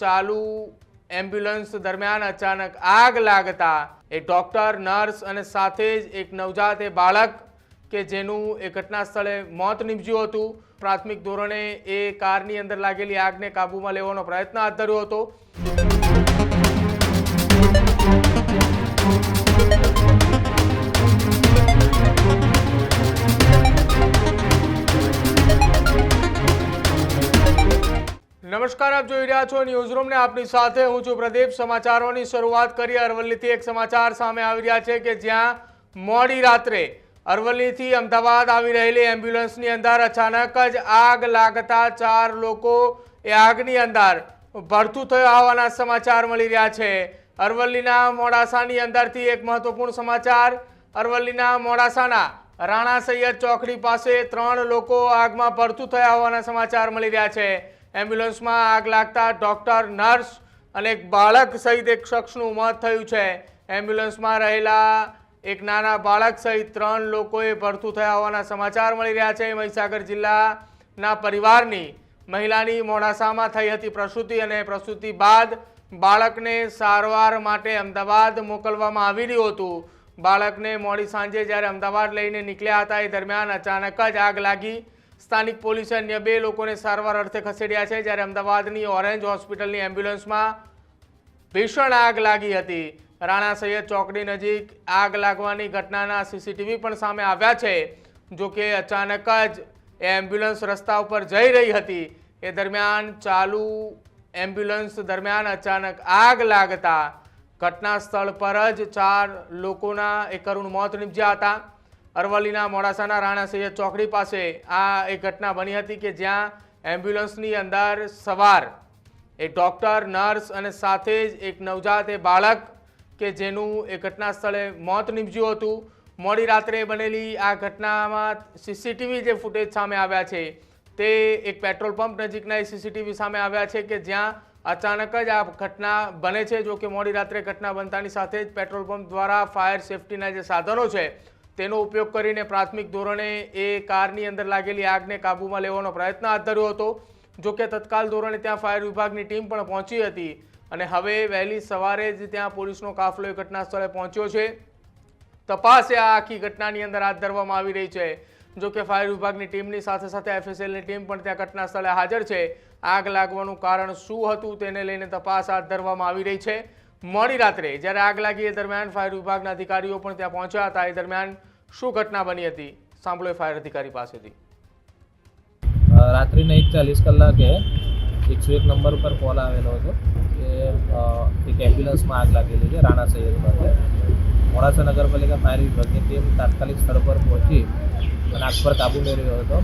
ચાલુ એમ્બ્યુલન્સ દરમિયાન અચાનક આગ લાગતા એક ડોક્ટર, નર્સ અને સાથે જ એક નવજાત એ બાળક કે જેનું એ ઘટના સ્થળે મોત નીપજ્યું હતું. પ્રાથમિક ધોરણે એ કારની અંદર લાગેલી આગને કાબૂમાં લેવાનો પ્રયત્ન હાથ ધર્યો હતો. નમસ્કાર, આપ જોઈ રહ્યા છો ન્યૂઝ રૂમ ને આપની સાથે હું છું પ્રદીપ. સમાચારોની શરૂઆત કરીએ. અરવલ્લીથી એક સમાચાર સામે આવી રહ્યા છે કે જ્યાં મોડી રાત્રે અરવલ્લીથી અમદાવાદ આવી રહેલી એમ્બ્યુલન્સની અંદર અચાનક જ આગ લાગતા ચાર લોકો એ આગની અંદર ભરતું થયા હોવાના સમાચાર મળી રહ્યા છે. અરવલ્લીના મોડાસાની અંદરથી એક મહત્વપૂર્ણ સમાચાર. અરવલ્લીના મોડાસાના રાણા સૈયદ ચોકડી પાસે ત્રણ લોકો આગમાં ભરતું થયા હોવાના સમાચાર મળી રહ્યા છે. એમ્બ્યુલન્સમાં આગ લાગતા ડૉક્ટર, નર્સ અને એક બાળક સહિત એક શખ્સનું મોત થયું છે. એમ્બ્યુલન્સમાં રહેલા એક નાના બાળક સહિત ત્રણ લોકોએ ભરતું થયા હોવાના સમાચાર મળી રહ્યા છે. મહીસાગર જિલ્લાના પરિવારની મહિલાની મોડાસામાં થઈ હતી પ્રસૂતિ અને પ્રસૂતિ બાદ બાળકને સારવાર માટે અમદાવાદ મોકલવામાં આવી રહ્યું હતું. બાળકને મોડી સાંજે જ્યારે અમદાવાદ લઈને નીકળ્યા હતા, એ દરમિયાન અચાનક જ આગ લાગી. સ્થાનિક પોલીસે અન્ય બે લોકોને સારવાર અર્થે ખસેડ્યા છે જ્યારે અમદાવાદની ઓરેન્જ હોસ્પિટલની એમ્બ્યુલન્સમાં ભીષણ આગ લાગી હતી. રાણા સૈયદ ચોકડી નજીક આગ લાગવાની ઘટનાના સીસીટીવી પણ સામે આવ્યા છે, જો કે અચાનક જ એ એમ્બ્યુલન્સ રસ્તા ઉપર જઈ રહી હતી. એ દરમિયાન ચાલુ એમ્બ્યુલન્સ દરમિયાન અચાનક આગ લાગતા ઘટના સ્થળ પર જ ચાર લોકોના એક કરુણ મોત નીપજ્યા હતા. અરવલ્લીના મોડાસાના રાણા સૈયદ ચોકડી પાસે આ એક ઘટના બની હતી કે જ્યાં એમ્બ્યુલન્સની અંદર સવાર એક ડૉક્ટર, નર્સ અને સાથે જ એક નવજાત એ બાળક કે જેનું એ ઘટના સ્થળે મોત નીપજ્યું હતું. મોડી રાત્રે બનેલી આ ઘટનામાં સીસીટીવી જે ફૂટેજ સામે આવ્યા છે તે એક પેટ્રોલ પંપ નજીકના એ સીસીટીવી સામે આવ્યા છે કે જ્યાં અચાનક જ આ ઘટના બને છે. જો કે મોડી રાત્રે ઘટના બનતાની સાથે જ પેટ્રોલ પંપ દ્વારા ફાયર સેફટીના જે સાધનો છે તેનો ઉપયોગ કરીને પ્રાથમિક ધોરણે એ કારની અંદર લાગેલી આગને કાબૂમાં લેવાનો પ્રયત્ન હાથ ધર્યો હતો. જો કે તત્કાલ ધોરણે ત્યાં ફાયર વિભાગની ટીમ પણ પહોંચી હતી અને હવે વહેલી સવારે જ ત્યાં પોલીસનો કાફલો એ ઘટના સ્થળે પહોંચ્યો છે. તપાસ આ આખી ઘટનાની અંદર હાથ ધરવામાં આવી રહી છે. જો કે ફાયર વિભાગની ટીમની સાથે સાથે એફએસએલની ટીમ પણ ત્યાં ઘટના સ્થળે હાજર છે. આગ લાગવાનું કારણ શું હતું તેને લઈને તપાસ હાથ ધરવામાં આવી રહી છે. મોડી રાત્રે, જ્યારે આગ લાગી એ દરમિયાન ફાયર વિભાગના અધિકારીઓ પણ ત્યાં પહોંચ્યા હતા. એ દરમિયાન શું ઘટના બની હતી? સાંભળો ફાયર અધિકારી પાસેથી. રાત્રિના એક ચાલીસ કલાકે એકસો એક નંબર પર કોલ આવેલો હતો કે એક એમ્બ્યુલન્સમાં આગ લાગેલી છે રાણા સૈયદ પાસે મોડાસા નગરપાલિકા ફાયર વિભાગની ટીમ તાત્કાલિક સ્થળ પર પહોંચી અને આગ પર કાબુ મેળવ્યો હતો.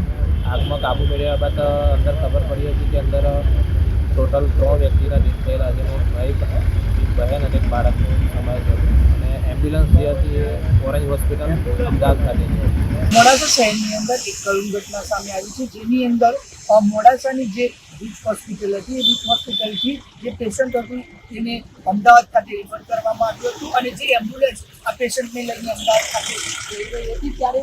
આગમાં કાબુ મેળવ્યા બાદ અંદર ખબર પડી હતી કે અંદર ટોટલ ત્રણ વ્યક્તિના ડેથ થયેલા છે. એક બહેન અને બાળકનો સમાવેશ હતો અને એમ્બ્યુલન્સ જે હતી એ ઓરેન્જ હોસ્પિટલ અમદાવાદ ખાતે છે. મોડાસા શહેરની અંદર એક કરુણ ઘટના સામે આવી છે, જેની અંદર મોડાસાની જે બીચ હોસ્પિટલ હતી, એ બીચ હોસ્પિટલથી જે પેશન્ટ હતું, એને અમદાવાદ ખાતે રિફર કરવામાં આવ્યું હતું અને જે એમ્બ્યુલન્સ આ પેશન્ટને લઈને અમદાવાદ ખાતે જઈ રહી હતી, ત્યારે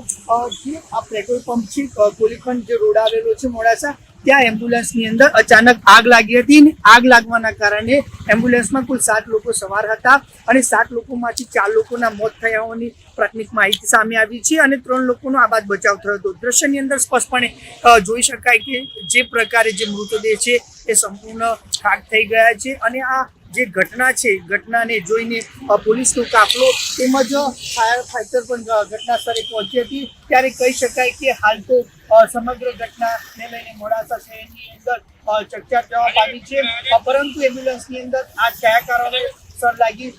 જે આ પેટ્રોલ પંપ છે કોલીખંડ જે રોડ આવેલો છે મોડાસા ત્યાં એમ્બ્યુલન્સની અંદર અચાનક આગ લાગી હતી અને આગ લાગવાના કારણે એમ્બ્યુલન્સમાં કુલ સાત લોકો સવાર હતા અને સાત લોકોમાંથી ચાર લોકોના મોત થયા હોવાની પ્રાથમિક માહિતી સામે આવી છે અને ત્રણ લોકોનો આ બાદ બચાવ થયો હતો. દ્રશ્યની અંદર સ્પષ્ટપણે જોઈ શકાય કે જે પ્રકારે જે મૃતદેહ છે એ સંપૂર્ણ ખાક થઈ ગયા છે અને આ જે ઘટના છે, ઘટનાને જોઈને પોલીસનો કાફલો તેમજ ફાયર ફાઈટર પણ ઘટના સ્થળે પહોંચી હતી. ત્યારે કહી શકાય કે હાલ તો સમગ્ર ઘટનાને લઈને મોડાસા શહેરની અંદર ચકચાર જવા પામી છે. પરંતુ એમ્બ્યુલન્સની અંદર આ કયા કારણે સર લાગી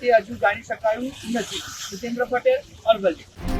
તે હજુ જાણી શકાયું નથી. જીતેન્દ્ર પટેલ, અરવલ્લી.